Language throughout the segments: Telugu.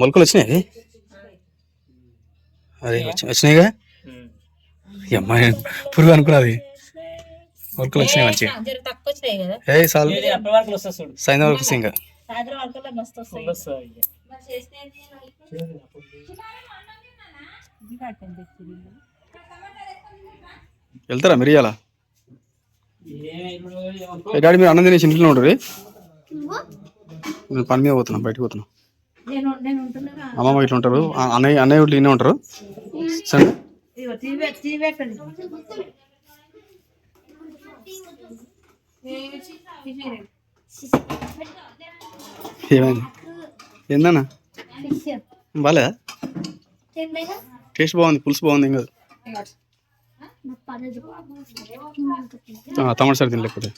మొలకలు వచ్చినాయి అదే వచ్చి వచ్చినాయిగా? అమ్మాయి పురుగు అనుకున్నది మొలకలు వచ్చినాయి మంచిగా. ఏ చాలు అప్పటి వరకు వస్తా చూడు సాయంత్రం వరకు వస్తాయి ఇంకా. వెళ్తారా మీరు ఇవాళ డాడీ మీరు అన్నం తినేసి ఇంట్లో నేను పని మీద పోతున్నాను బయటకు పోతున్నాను నేను నేను ఉంటున్నా అమ్మమ్మ ఇట్లా ఉంటారు. అన్నయ్య అన్నయ్య ఇట్లా ఇన్నే ఉంటారు. సరే. ఏమైంది? ఏందన్నా? బాలే టేస్ట్ బాగుంది పులుసు బాగుంది ఏం కాదు. టమాటా సరి తినలేకపోతే.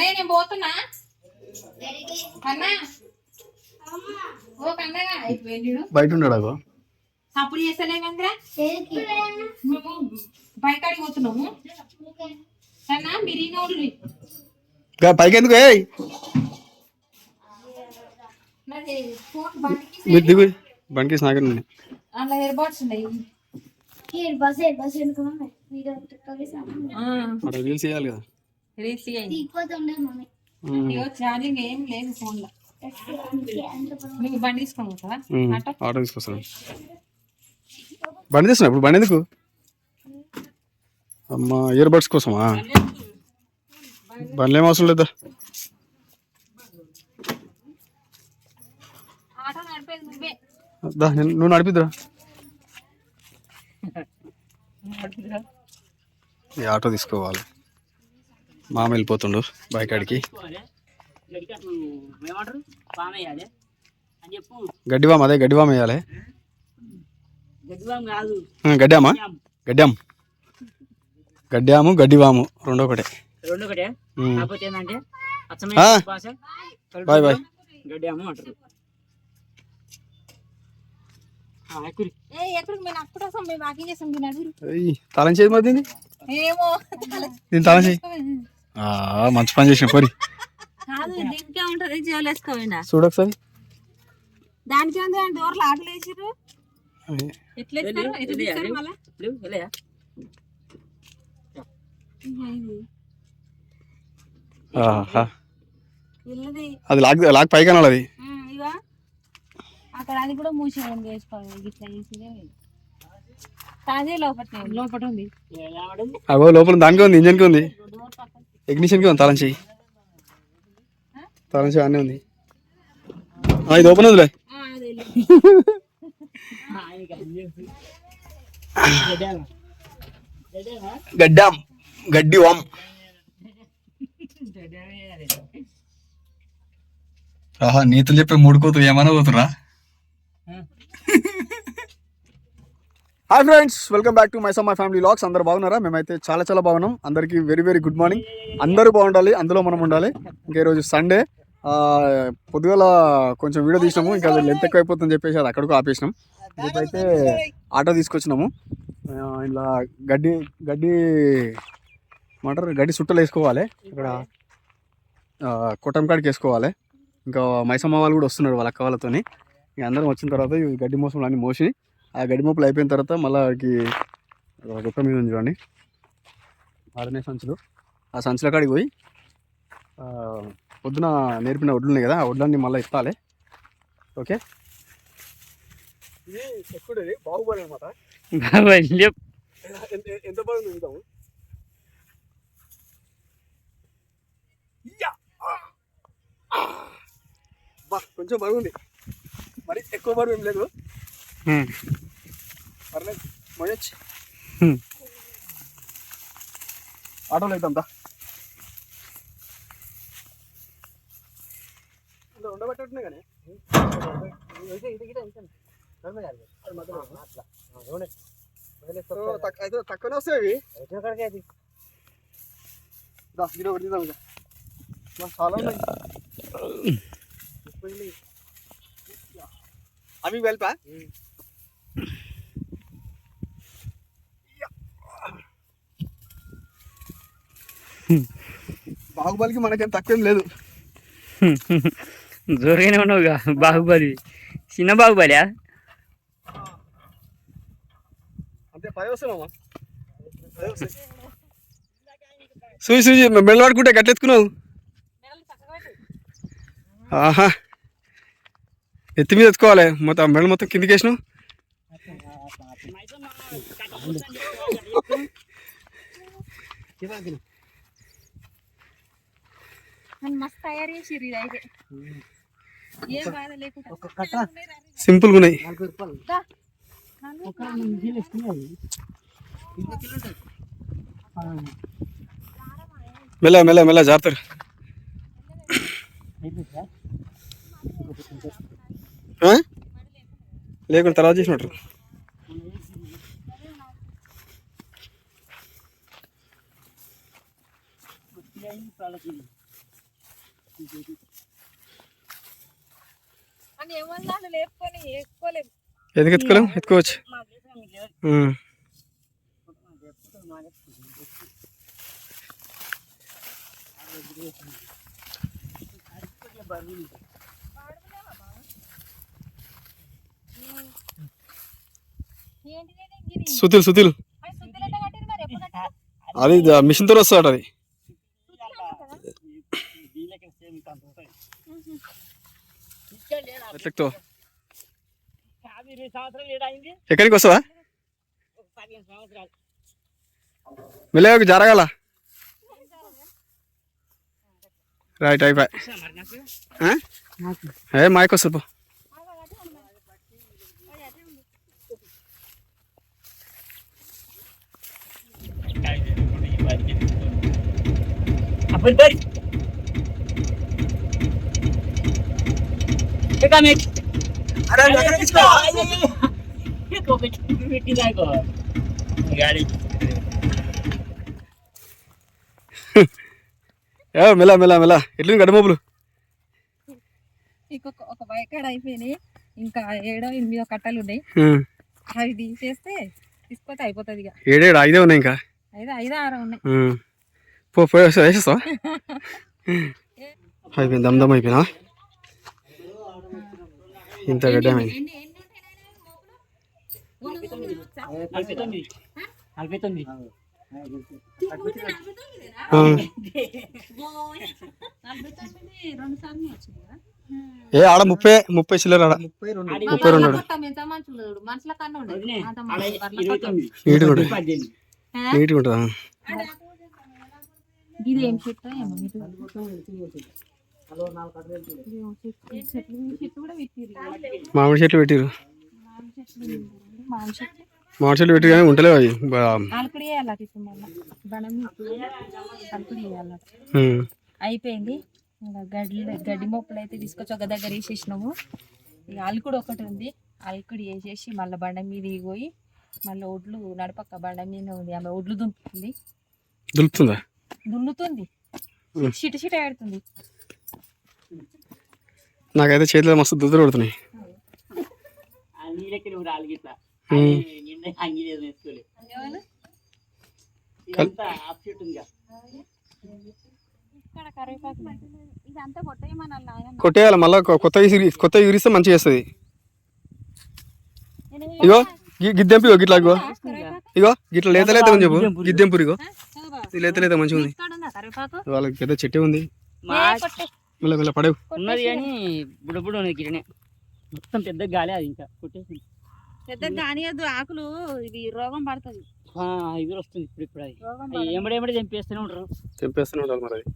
అన్నయ్య నేను పోతున్నా. అన్నా ఓ కన్నగా అయిపోయింది బయట ఉన్నాడు అప్పుడు చేస్తలేమందిరా మేము బయకాడికి పోతున్నాము. అన్నా మీరు గా పైకి ఎందుకు ఏయ్? నాది ఫోన్ బండికి మీరు దిగు బండికి స్నాగర్ నుండి అందులో ఇయర్ బడ్స్ ఉన్నాయి. బస్ బస్ ఎందుకు వీడియో రీల్స్ చేయాలి కదా. రీల్స్ తీసుకోతుండే మమ్మీ. ఉమ్. ఇగో ఛార్జింగ్ ఏం లేదు ఫోన్లో మీకు బండి. ఆటో? ఆటో తీసుకొస్తాను. బండి తీస్తున్నా ఇప్పుడు? బండి ఎందుకు? అమ్మా ఇయర్ బడ్స్ కోసమా? బండ్లు ఏం అవసరం లేదా? నువ్వే నడిపిద్దురా. ఈ ఆటో తీసుకోవాలి. మామ వెళ్ళిపోతుండు చెప్పు గడ్డివామ అదే గడ్డివామ వేయాలి. గడ్డామా? గడ్డాం. గడ్డాము గడ్డివాము రెండో ఒకటే. Bye bye. గడ్డాము అంటారు. తాళం చేయదు మరి దీన్ని. ఏమో దీన్ని తాళం చేయి. మంచి పని చేసిన పోరి. చూడు ఒకసారి. దానికి డోర్లు ఆటలు. ఇల్లది అది లాక్ లాక్ పైకి అనాలి అది. అక్కడ అది కూడా మూసి లోపల లోపల ఉంది? అగో లోపల దానికే ఉంది ఇంజన్కి ఉంది. డోర్ ఇగ్నిషన్కి ఉంది తాళం చెయ్యి. తాళం చెయ్యి అన్నీ ఉంది. ఇది ఓపెన్ ఉందిలే. గడ్డాం. గడ్డి వామ్ ఆహా నీతులు చెప్పే మూడు కోతులు ఏమైనా పోతురా hi friends welcome back to my some my family lakhs అందరు బాగున్నారా? మేమైతే చాలా చాలా బాగున్నాం. అందరికీ వెరీ వెరీ గుడ్ మార్నింగ్. అందరూ బాగుండాలి అందులో మనం ఉండాలి. ఇంకా ఈరోజు సండే. పొద్దుగల కొంచెం వీడియో తీసినాము ఇంకా అది లెంత్ ఎక్కువ అయిపోతుందని చెప్పేసి అది అక్కడికి ఆపేసినాం. ఇప్పుడైతే ఆటో తీసుకొచ్చినాము. ఇలా గడ్డి గడ్డి ఏమంటారు? గడ్డి చుట్టలు వేసుకోవాలి. ఇక్కడ ఆ, కొట్టం వేసుకోవాలి. ఇంకా మైసమ్మ వాళ్ళు కూడా వస్తున్నారు వాళ్ళ అక్క వాళ్ళతోని. ఇక అందరం వచ్చిన తర్వాత ఈ గడ్డి మోసంలో అన్ని మోసి ఆ గడ్డి మోపులు అయిపోయిన తర్వాత మళ్ళీ గుట్ట మీద ఉంది చూడండి. ఆడనే సంచులు. ఆ సంచుల కాడికి పోయి పొద్దున నేర్పిన వడ్లు ఉన్నాయి కదా ఆ వడ్లన్నీ మళ్ళీ ఇప్పాలి. ఓకే? ఇది ఎక్కువ బాగుపడి అనమాట బాబాయ్, లేప్. ఎంత బాగుంది చూద్దాము. కొంచెం బరువు ఉంది. మరి ఎక్కువ బరువు ఏం లేదు. పర్లేదు మోయొచ్చు హ్మ్. ఆటోలో అవుతాం దా ఇందులో ఉండబెట్టుకుంటున్నా కానీ సో తక్కువ అయితే తక్కువనే వస్తాయి అవి దా ఇది ఒకటి తీద్దాం ఇక మాకు చాలా ఉన్నాయి పోయినాయి. అవి వెల్పా బాహుబలికి మనకేం తక్కువేం లేదు. జోరుగానే ఉన్నావుగా బాహుబలి. చిన్న బాహుబలి అంతే పై వస్తామమ్మా సూచి సూచి మెడలు పడుకుంటే గట్లెత్తుకున్నావు? ఆహా. ఎత్తి మీద ఎత్తుకోవాలి మొత్తం మెడలు మొత్తం కిందికి వేసినావు మస్తు తయారు చేసిర్రు ఇది అయితే ఏం బాధ లేకుండా సింపుల్గా ఉన్నాయి దా. నన్ను మెల్ల మెల్ల మెల్ల జాగ్రత్త ఆ? లేకుండా తర్వాత చేసినట్టు ఎందుకు ఎత్తుకోలేం ఎత్తుకోవచ్చు. సుతిల్ సుతిల్. అది మిషన్తో వస్తాడు అది. ఎట్లెక్తో ఎక్కడికి వస్తావా మెల్లగా జరగాల రైట్ అయిపోయి ఏ మాయకు వస్తుంది పో మెల్ల మెల్ల మెల్ల. ఎట్లు గడమోపులు ఒక వైకాడ అయిపోయినాయి. ఇంకా ఏడో ఎనిమిదో కట్టలు ఉన్నాయి. అవి తీసేస్తే తీసుకొస్తే అయిపోతుంది ఇక. ఏడేడు ఐదే ఉన్నాయి ఇంకా? ఐదు ఐదు ఆరు ఉన్నాయి. పో వేసేస్తావా? అయిపోయింది దమ్ దమ్ అయిపోయినా ఇంత గడ్డమైంది ఎన్ని ఎన్ని ఉంటాయి నాయనా లోపల? నలభై తొమ్మిది నలభై తొమ్మిది తిరుగుతుంటే నలభై తొమ్మిదేనా? ఆ. ఓయ్. నలభై తొమ్మిది వచ్చింది కదా ఏ ఆడ ముప్పై ముప్పై చిల్లర ఆడ. ముప్పై రెండు. నీట్గా ఉంటుంది మామిడి చెట్లు పెట్టిరు మామిడి చెట్లు పెట్టి కానీ ఉంటలేవు అవి. అయిపోయింది. ఇంకా గడ్డి గడ్డి మొప్పులు అయితే తీసుకొచ్చి ఒక దగ్గర వేసేసినాము. ఇక అలుకుడు ఒకటి ఉంది. అలుకుడు వేసేసి మళ్ళీ బండ మీద పోయి మళ్ళీ ఒడ్లు నడపక్క బండ మీద ఉంది. ఆమె ఒడ్లు దుంపుతుంది. దులుపుతుందా? దున్నుతుంది. చిట చిట ఆడుతుంది నాకైతే చేతిలో మస్తు దుద్దులు పడుతున్నాయి కొట్టేయాలి మళ్ళీ కొత్త కొత్త ఇరిస్తే మంచిగా వేస్తుంది ఇగో గిద్దెంపు ఇగో గిట్లా ఇగో. ఇగో గిట్లా లేత లేత ఉంది చెప్పు. గిద్దెంపు ఇగో. ఇది లేత లేత మంచిగా ఉంది. కరివేపాకు? వాళ్ళకి పెద్ద చెట్టే ఉంది. మెల్ల మెల్ల పడేవు. ఉన్నది కానీ బుడబుడు ఉన్నది గిరనే మొత్తం పెద్ద గాలి అది ఇంకా కొట్టేసి పెద్ద కానియద్దు ఆకులు ఇది రోగం పడుతుంది. ఇది వస్తుంది ఇప్పుడు ఇప్పుడు అది. ఎంబడి ఎంబడి చంపేస్తూనే ఉంటారు. తెంపేస్తూనే ఉండాలి మరి అది.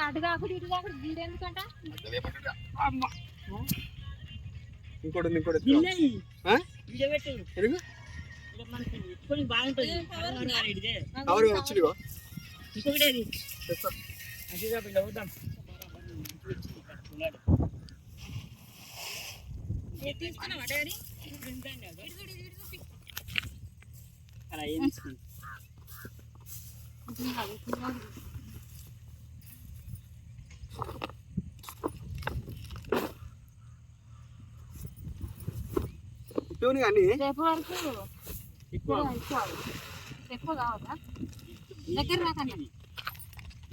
అటు కాకుండా ఇటు కాకుండా దీని ఎందుకంట ఇంకోటి ఇంకోటి ఇలా వద్దాం తీసుకున్నావా డాడీ? అలా ఏం తీసుకుంది చెప్పాను కానీ రేపు వరకు ఎక్కువ కావాలా? దగ్గర రాకండి.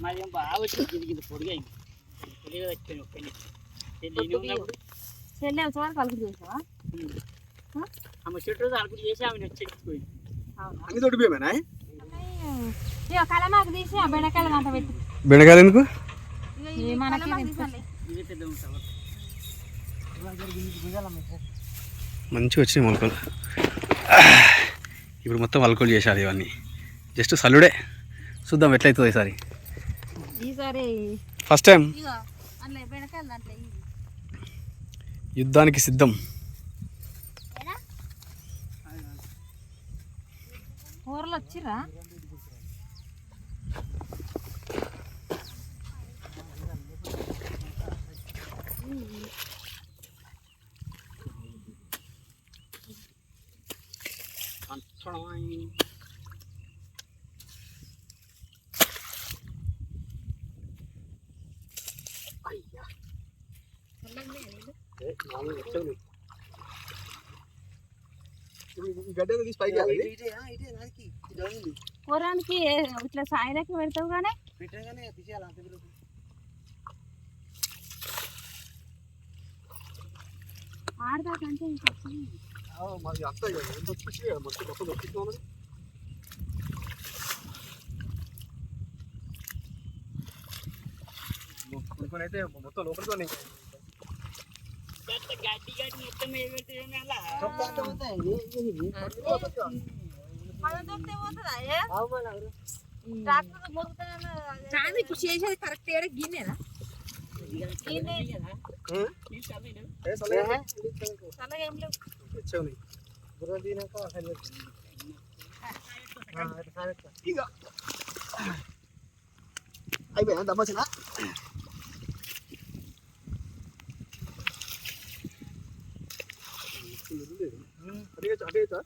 మరి ఏం బాగా వచ్చింది. కింద తెలియదు వచ్చాను పెళ్ళి పెళ్ళి వచ్చేవారు ఆమె చెట్టు రోజు చేసి ఆమె వచ్చేసిపోయింది అంగి తోటి పోయామేనా? కలమాకు తీసి ఆ బెండకాయలు దాంట్లో పెట్టి. బెండకాయలు ఎందుకు? మంచిగా వచ్చినాయి మొలకలు. ఇప్పుడు మొత్తం మొలకలు చేశారు ఇవన్నీ. జస్ట్ సల్లుడే. చూద్దాం ఎట్లయితుంది ఈసారి. ఈసారి ఫస్ట్ టైం. యుద్ధానికి సిద్ధం. కూరలు వచ్చిర్రా? కూరానికి ఇట్లా సాయిలకి పెడతావు కానీ ఆడదాకంటే. అయితే మొత్తం లోపలికి గడ్డి గడ్డి మొత్తం ఏమి ఇప్పుడు చేసేది కరెక్ట్ ఏడ గిన్నెనా గిన్నె ఈ చల్లగా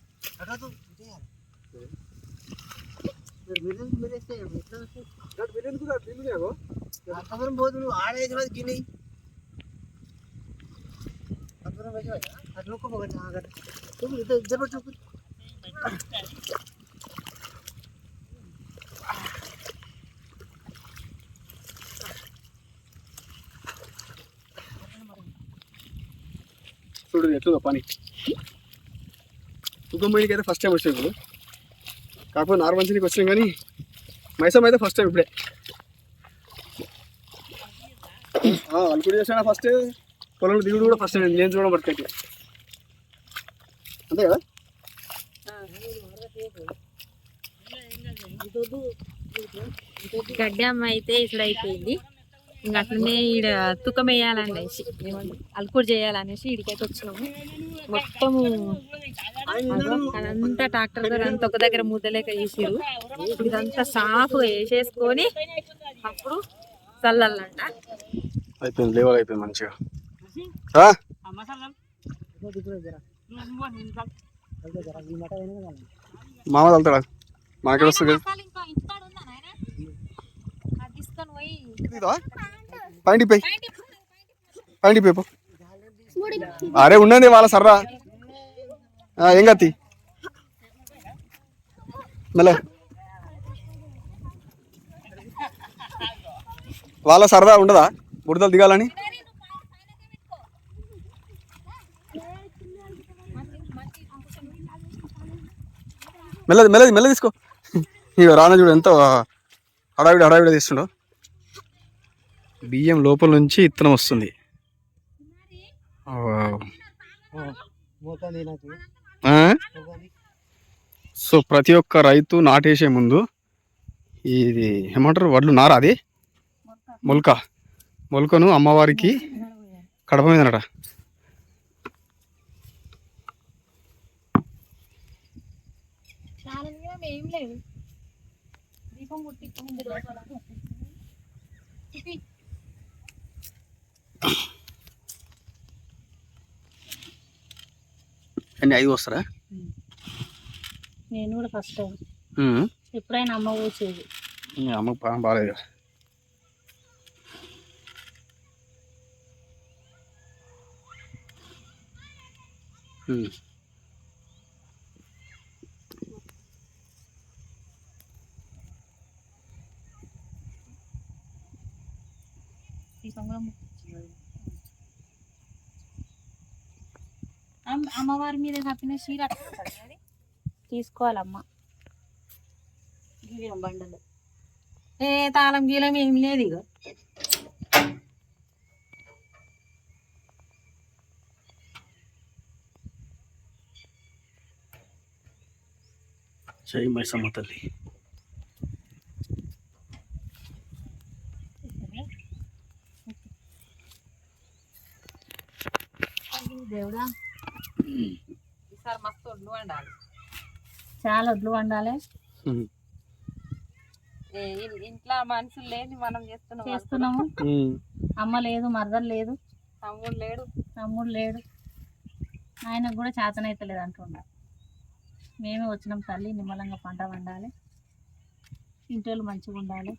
చల్లగా ఏం లేవు అయిపోయా దమ్మచిన పోతుంది ఆడేది మరి గిన్నె అట్లా ఇద్దరు చూపు ఎట్లుందో పని? తుగ్గమ్మకి అయితే ఫస్ట్ టైం వచ్చాను ఇప్పుడు. కాకపోతే నార్మంచికి వచ్చాం కానీ మైసమ్ అయితే ఫస్ట్ టైం ఇప్పుడే. అల్లుకుడి చేసాను ఫస్ట్ పొలంలో దిగుడు కూడా ఫస్ట్ టైం నేను చూడడం పడుతుంది అంతే కదా? గడ్డి అమ్మ అయితే ఇట్లా అయిపోయింది. ఇంకా అట్లనే ఈడ తుకం వేయాలనేసి అల్కుడు చేయాలనేసి ఇడికైతే వచ్చినాము. మొత్తము అదంతా ట్రాక్టర్ ద్వారా అంత ఒక దగ్గర ముద్దలేక వేసిరు ఇదంతా సాఫ్ వేసేసుకొని అప్పుడు చల్లాలంట. అయిపోయింది లేవల్ అయిపోయింది మంచిగా. మామ తలుతాడా? మాకే వస్తుంది? పైంటి పై. పైంటి పేపు అరే ఉండండి వాళ్ళ సర్రా. ఏం కత్తి మెల్ల. వాళ్ళ సరదా ఉండదా? బుడతలు దిగాలని? మెల్లది మెల్లది మెల్ల తీసుకో. ఇక రాన చూడు ఎంత హడావిడి హడావిడి తీస్తుండో. బియ్యం లోపల నుంచి ఇత్తనం వస్తుంది. సో ప్రతి ఒక్క రైతు నాటేసే ముందు ఇది ఏమంటారు? వడ్లు నారా అది? మొలక. మొలకను అమ్మవారికి కడప మీదనట. ఏం లేదు. దీపం ఎన్ని ఐదు వస్తారా నేను కూడా ఫస్ట్ ఎప్పుడైనా అమ్మ కూర్చేది అమ్మకు పాపం బాగాలేదు కదా ఈ సంగం అమ్మవారి మీద కప్పిన చీర తీసుకోవాలమ్మ. గిరియం బండలు. ఏ తాళం గీలం ఏం లేదు ఇక జై మైసమ్మ తల్లి దేవుడా ఈసారి మస్తు ఒడ్లు వండాలి చాలా వడ్లు వండాలి. ఏ, ఇన్- ఇంట్లో మనుషులు లేని మనం చేస్తున్నాం చేస్తున్నాము. అమ్మ లేదు మరదలు లేదు. తమ్ముడు లేడు. తమ్ముడు లేడు. ఆయనకు కూడా చేతనైతలేదు అంటుండ. మేమే వచ్చినాం తల్లి నిమ్మలంగా పంట వండాలి. ఇంటోళ్ళు మంచిగా ఉండాలి.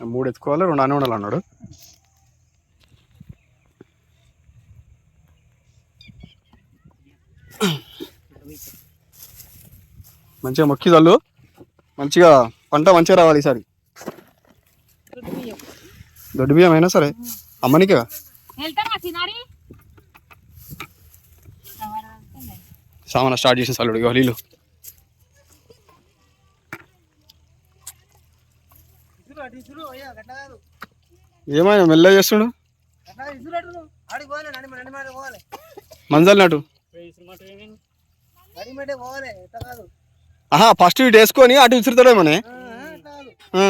మూడు ఎత్తుకోవాలి రెండు అన్నీ ఉండాలి అన్నాడు. మంచిగా మొక్కి చల్లు. మంచిగా పంట మంచిగా రావాలి ఈసారి. దొడ్డు బియ్యం. అయినా సరే. అమ్మనికే సామాన్ స్టార్ట్ చేసిన ఇగో నీళ్ళు నడి మాట పోవాలి ఎట్లా కాదు. ఆహా ఫస్ట్ ఇటు వేసుకొని అటు విసురుతాడేమోనే ఆ, ఆ, ఎట్లా కాదు. ఆ,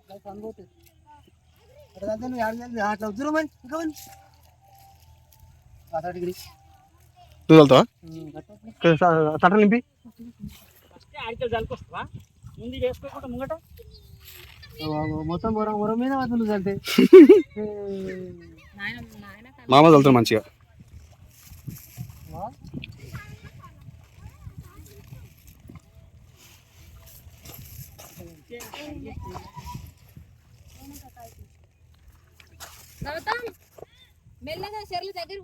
అట్లా పనిపోతుంది అట్లా కాదు నువ్వు ఆడికి వెళ్తే అట్లా వద్దురు మని ఇంకా మని అతడి డిగ్రీ నువ్వు వెళ్తావా? తట నింపి. ముందు చేసుకోకుండా ముంగట? మొత్తం వరం వరం మీద వదులు అంటే నాయన నాయన మామ చల్లుతాడు మంచిగా. మెల్లగా చెర్ల దగ్గర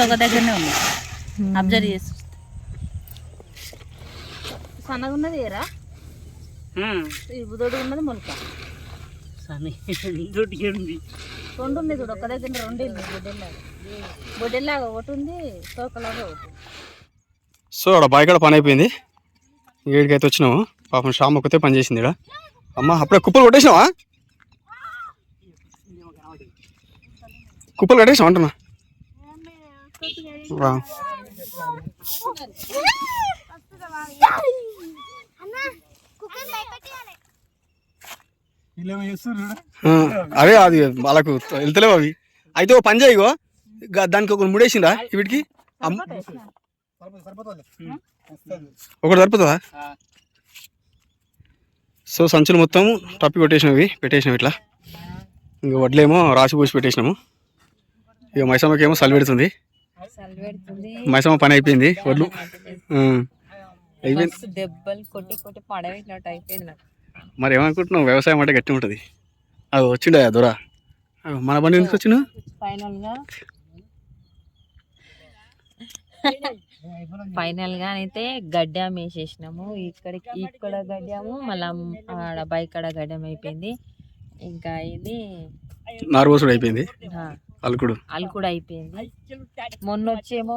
రెండు ఒక దగ్గరనే ఉన్నాయి అబ్జర్వ్ చేసి సన్నగా ఉన్నది ఏరా? ఈ బుధుడు ఉన్నది మొలక రెండు ఉంది చూడు ఒక దగ్గర రెండు ఉంది బొడ్డెల్లాగా. బొడ్డెల్లాగా ఒకటి ఉంది తోకలాగా ఒకటి ఉంది. సో ఆడ బాయ్ కాడ పని అయిపోయింది. ఏడికైతే వచ్చినాము పాపం షామ్ ఒక్కతే పని చేసింది ఇక్కడ అమ్మ అప్పుడే కుప్పలు కొట్టేసినావా? కుప్పలు కట్టేసినావు అంటున్నా? వా. అవే అది వాళ్ళకు వెళ్తలేవు అవి. అయితే ఓ పని చేయగో దానికి ఒక ముడేసిందా వీటికి ఒకటి సరిపోతుందా? సో సంచులు మొత్తం టప్పి కొట్టేసినవి పెట్టేసినాం ఇట్లా. ఇంకా వడ్లేమో రాసి పోసి పెట్టేసినాము. ఇక మైసమ్మకి ఏమో సలి పెడుతుంది. మైసమ్మ పని అయిపోయింది వడ్లు. ఆ, అయిపోయింది. మస్తు దెబ్బలు కొట్టి కొట్టి పడవేసినట్టు అయిపోయింది నాకు. మరి ఏమనుకుంటున్నావు? వ్యవసాయం అంటే గట్టి ఉంటుంది. అది వచ్చిండే దొర. మన బండి ఎందుకు వచ్చిన ఫైనల్గా అయితే గడ్డం వేసేసినాము. ఇక్కడికి ఇక్కడ గడ్డాము మళ్ళీ ఆడ బైక్ కాడ గడ్డం అయిపోయింది. ఇంకా ఇది నారు పోసుడు అయిపోయింది. అల్కుడు. అల్కుడు అయిపోయింది. మొన్న వచ్చేమో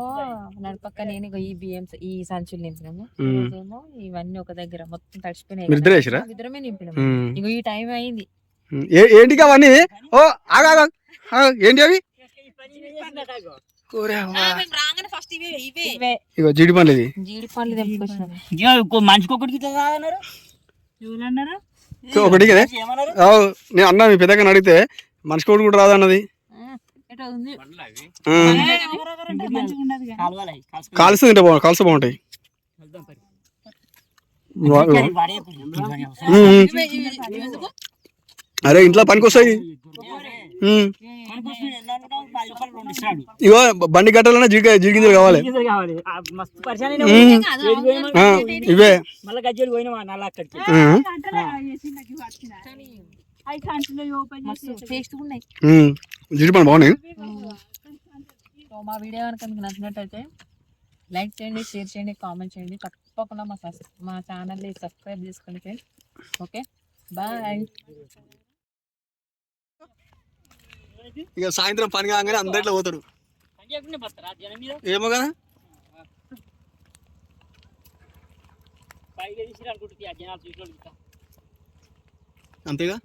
నడపక్క నేను ఇగో ఈ బియ్యం ఈ సంచులు నింపినాము. రోజేమో ఇవన్నీ ఒక దగ్గర మొత్తం తడిచిపోయినాయి ఇద్దరే వేసిరా? ఇద్దరమే నింపినాము. ఇగో ఈ టైం అయింది. ఏంటి అవన్నీ? ఓ ఆగా. ఏంటి అవి? ఇగో జీడి పండ్లు ఇది జీడి పండ్లు కాదన్నారు? ఎవరన్నారు? సో ఒకటి కదా నేను అన్నా మీ పెద్దగా అడిగితే మనిషి కోడి కూడా రాదన్నది. కాల్సి తింటే బాగు కాల్సి బాగుంటాయి? అరే ఇంట్లో పనికి వస్తాయి ఉమ్. ఇగో బండి గట్టాలన్నా జీడి జీడి గింజలు కావాలి ఇవే మళ్ళీ గజ్జలు పోయినా నల్ల అక్కడికి ఉమ్. అవి ఓపెన్ టేస్ట్ ఉన్నాయి. బాగున్నాయి? సో మా వీడియో కనుక మీకు నచ్చినట్టయితే లైక్ చేయండి షేర్ చేయండి కామెంట్ చేయండి. తప్పకుండా మా మా ఛానల్ని సబ్స్క్రైబ్ చేసుకోండి ఫ్రెండ్స్. ఓకే? బాయ్. ఇక సాయంత్రం పని కాగానే అందరిలో మీద? ఏమో కదా? అంతేగా?